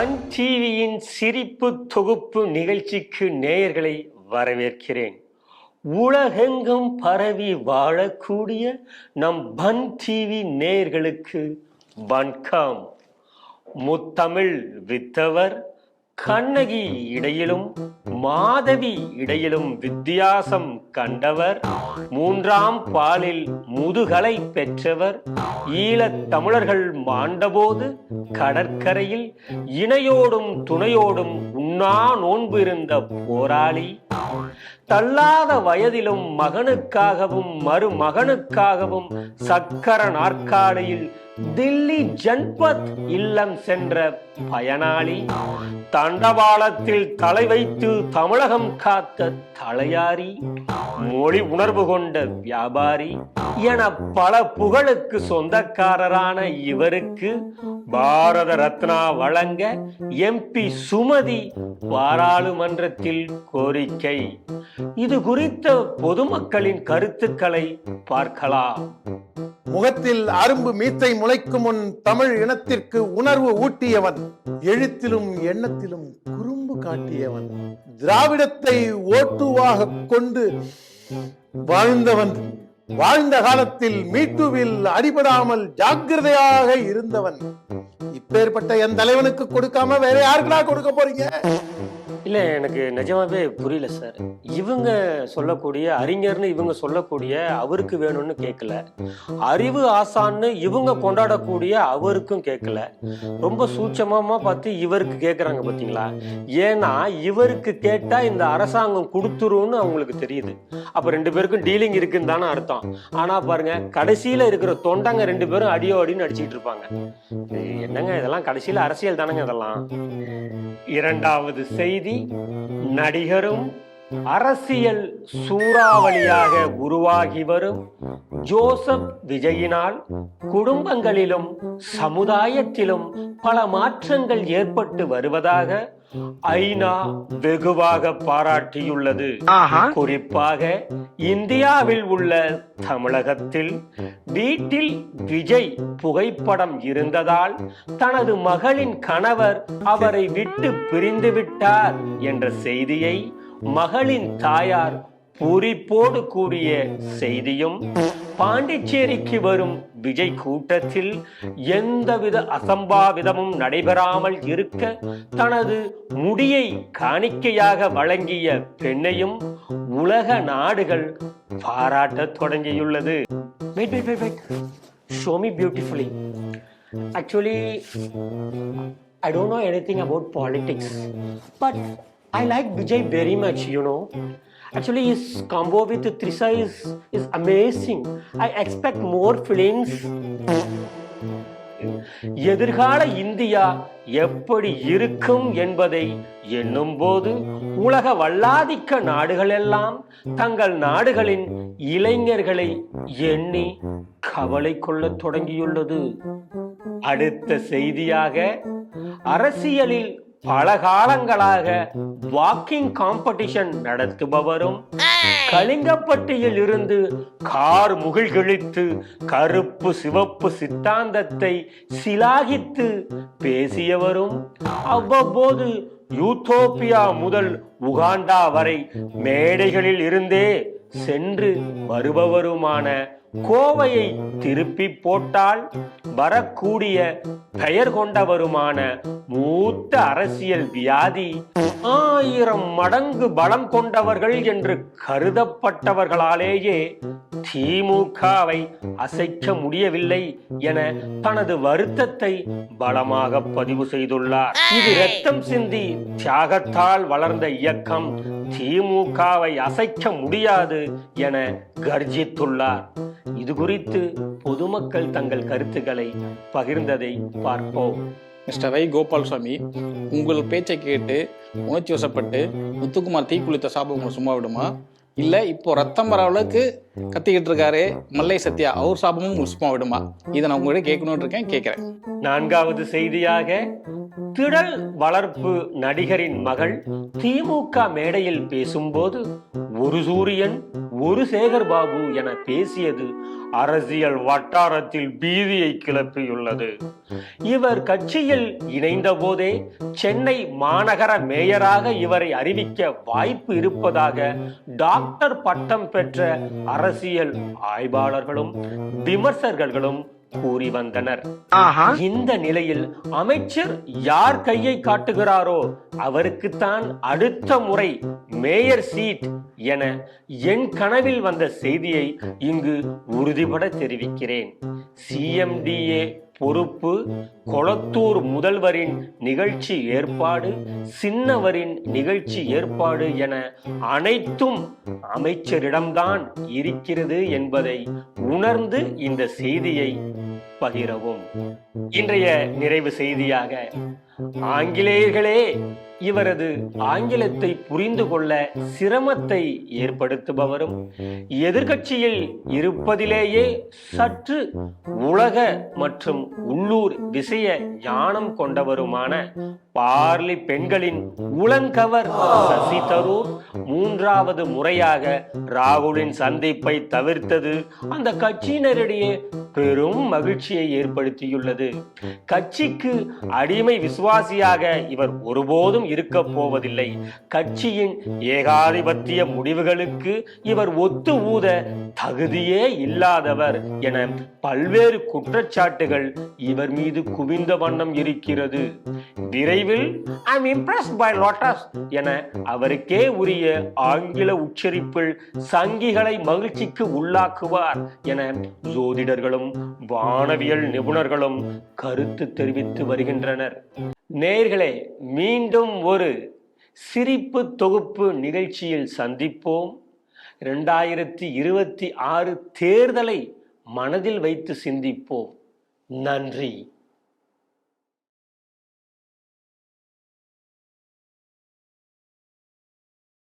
Sun டிவியின் சிரிப்பு தொகுப்பு நிகழ்ச்சிக்கு நேயர்களை வரவேற்கிறேன். உலகெங்கும் பரவி வாழக்கூடிய நம் பன் டிவி நேயர்களுக்கு வணக்கம். முத்தமிழ் வித்தவர் கண்ணகி இடையிலும் மாதவி இடையிலும் வித்தியாசம் கண்டவர் மூன்றாம் பாலில் முதுகலை பெற்றவர் ஈழத் தமிழர்கள் மாண்டபோது கடற்கரையில் இணையோடும் துணையோடும் உண்ணா நோன்பு இருந்த போராளி தள்ளாத வயதிலும் மகனுக்காகவும் மருமகனுக்காகவும் சக்கர நாற்காலியில் தில்லி ஜன்பத் இல்லம் சென்ற பயனாளி தண்டவாளத்தில் தலை வைத்து தமிழகம் காத்த தலையாரி மொழி உணர்வு கொண்ட வியாபாரி என பல புகழுக்கு சொந்தக்காரரான இவருக்கு பாரத ரத்னா வழங்க எம்பி சுமதி பாராளுமன்றத்தில் கோரிக்கை. இது குறித்த பொதுமக்களின் கருத்துக்களை பார்க்கலாம். முகத்தில் அரும்பு மீத்தை முளைக்கும் முன் தமிழ் இனத்திற்கு உணர்வு ஊட்டியவன் எழுத்திலும் எண்ணத்திலும் குறும்பு காட்டியவன் திராவிடத்தை ஓட்டுவாக கொண்டு வாழ்ந்தவன் வாழ்ந்த காலத்தில் மீட்டுவில் அடிபடாமல் ஜாக்கிரதையாக இருந்தவன். இப்பேற்பட்ட என் தலைவனுக்கு கொடுக்காம வேற யாருக்குடா கொடுக்க போறீங்க? இல்ல எனக்கு நிஜமாவே புரியல சார் இவங்க சொல்லக்கூடிய அறிஞர்னு இவங்க சொல்லக்கூடிய அவருக்கு வேணும்னு கேட்கல அறிவு ஆசான்னு இவங்க கொண்டாடக்கூடிய அவருக்கும் கேட்கல ரொம்ப சூட்சமமா பார்த்து இவருக்கு கேட்கறாங்க பாத்தீங்களா? ஏன்னா இவருக்கு கேட்டா இந்த அரசாங்கம் கொடுத்துரும்னு அவங்களுக்கு தெரியுது. அப்ப ரெண்டு பேருக்கும் டீலிங் இருக்குன்னு தானே அர்த்தம். ஆனா பாருங்க கடைசியில இருக்கிற தொண்டங்க ரெண்டு பேரும் அடியோ அடின்னு அடிச்சிட்டு இருப்பாங்க. என்னங்க இதெல்லாம்? கடைசியில அரசியல் தானங்க இதெல்லாம்? இரண்டாவது செய்தி நடிகரும் அரசியல் சூறாவளியாக உருவாகி வரும். ஜோசப் விஜயினால் குடும்பங்களிலும் சமுதாயத்திலும் பல மாற்றங்கள் ஏற்பட்டு வருவதாக ஐநா வெகுவாக பாராட்டியுள்ளது. குறிப்பாக இந்தியாவில் உள்ள தமிழகத்தில் வீட்டில் விஜய் புகைப்படம் இருந்ததால் தனது மகளின் கணவர் அவரை விட்டு பிரிந்து விட்டார் என்ற செய்தியை மகளின் தாயார் பூரிப்போடு கூறிய செய்தியும் பாண்டிச்சேரிக்கு வரும் விஜய் கூட்டத்தில் எந்தவித அசம்பாவிதமும் நடைபெறாமல் இருக்க தனது முடியை காணிக்கையாக வழங்கிய பெண்ணையும் உலக நாடுகள் பாராட்டத் தொடங்கியுள்ளது. Wait wait wait wait show me beautifully actually I don't know anything about politics, but I like Vijay very much, you know. Actually, his combo with Trisha is, is amazing. I expect more films. எதிர்கால India எப்படி இருக்கும் என்பதை எண்ணும்போது உலக வல்லாதிக்க நாடுகள் எல்லாம் தங்கள் நாடுகளின் இளைஞர்களை எண்ணி கவலை கொள்ள தொடங்கியுள்ளது அடுத்த செய்தியாக அரசியலில் பல காலங்களாக வாக்கிங் காம்படிஷன் நடத்துபவரும் கலிங்கப்பட்டியில் இருந்து கார் முகிழ்கிழித்து கருப்பு சிவப்பு சித்தாந்தத்தை சிலாகித்து பேசியவரும் அவ்வப்போது யூத்தோப்பியா முதல் உகாண்டா வரை மேடைகளில் இருந்தே சென்று வருபவருமான கோவையை திருப்பி போட்டால் வரக்கூடிய பெயர் கொண்டவருமான மூத்த அரசியல் வியாதி ஆயிரம் மடங்கு பலம் கொண்டவர்கள் என்று கருதப்பட்டவர்களாலேயே திமுகவை அசைக்க முடியவில்லை என தனது வருத்தத்தை பலமாக பதிவு செய்துள்ளார். இது ரத்தம் சிந்தி தியாகத்தால் வளர்ந்த இயக்கம் திமுகவை அசைக்க முடியாது என கர்ஜித்துள்ளார். இது குறித்து பொதுமக்கள் தங்கள் கருத்துக்களை பகிர்ந்ததை பார்ப்போம். மிஸ்டர் வை கோபால்சாமி உங்கள் பேச்சை கேட்டு உணர்ச்சி வசப்பட்டு முத்துக்குமார் தீக்குளித்த சாபம் உங்களை சும்மா விடுமா? இல்லை இப்போ ரத்தம் வர அளவுக்கு கத்திக்கிட்டு இருக்காரு மல்லை சத்யா. அவர் சாபமும் சும்மா விடுமா? இதை நான் உங்கள்கிட்ட கேட்கணும்னு இருக்கேன் கேட்குறேன். நான்காவது செய்தியாக திடல் வளர்ப்பு நடிகரின் மகள் திமுக மேடையில் பேசும்போது ஒரு சூரியன் ஒரு சேகர் பாபு என பேசியது அரசியல் வட்டாரத்தில் பீதியை கிளப்பியுள்ளது. இவர் கட்சியில் இணைந்த போதே சென்னை மாநகர மேயராக இவரை அறிவிக்க வாய்ப்பு இருப்பதாக டாக்டர் பட்டம் பெற்ற அரசியல் ஆய்வாளர்களும் விமர்சகர்களும் கூறி வந்தனர். இந்த நிலையில் அமைச்சர் யார் கையை காட்டுகிறாரோ அவருக்குத்தான் அடுத்த முறை மேயர் சீட் என என் கனவில் வந்த செய்தியை இங்கு உறுதிபட தெரிவிக்கிறேன். சிஎம்டிஏ பொறுப்பு கொளத்தூர் முதல்வரின் நிகழ்ச்சி ஏற்பாடு சின்னவரின் நிகழ்ச்சி ஏற்பாடு என அனைத்தும் அமைச்சரிடம்தான் இருக்கிறது என்பதை உணர்ந்து இந்த செய்தியை பகிரவும். இன்றைய நிறைவு செய்தியாக ஆங்கிலேயர்களே இவரது ஆங்கிலத்தை புரிந்து கொள்ள சிரமத்தை ஏற்படுத்துபவரும் எதிர்கட்சியில் இருப்பதிலேயே சற்று உலக மற்றும் உள்ளூர் விஷய ஞானம் கொண்டவருமான பார்லி பெண்களின் உளங்கவர் சசி தரூர் மூன்றாவது முறையாக ராகுலின் சந்திப்பை தவிர்த்தது. அந்த கட்சியினரிடையே பெரும் மகிழ்ச்சியை ஏற்படுத்தியுள்ளது. கட்சிக்கு அடிமை விசுவாசியாக இவர் ஒருபோதும் இருக்க போவதில்லை. கட்சியின் ஏகாதிபத்திய முடிவுகளுக்கு இவர் ஒத்து ஊத தகுதியே இல்லாதவர் என பல்வேறு குற்றச்சாட்டுகள் இவர் மீது குவிந்த வண்ணம் இருக்கிறது. விரைவில் ஐம் இம்ப்ரெஸ்ட் பை லோட்டஸ் என அவருக்கே உரிய ஆங்கில உச்சரிப்பில் சங்கிகளை மகிழ்ச்சிக்கு உள்ளாக்குவார் என ஜோதிடர்களும் வானவியல் நிபுணர்களும் கருத்து தெரிவித்து வருகின்றனர். நேர்களே மீண்டும் ஒரு சிரிப்பு தொகுப்பு நிகழ்ச்சியில் சந்திப்போம். ரெண்டாயிரத்தி இருபத்தி ஆறு தேர்தலை மனதில் வைத்து சிந்திப்போம். நன்றி.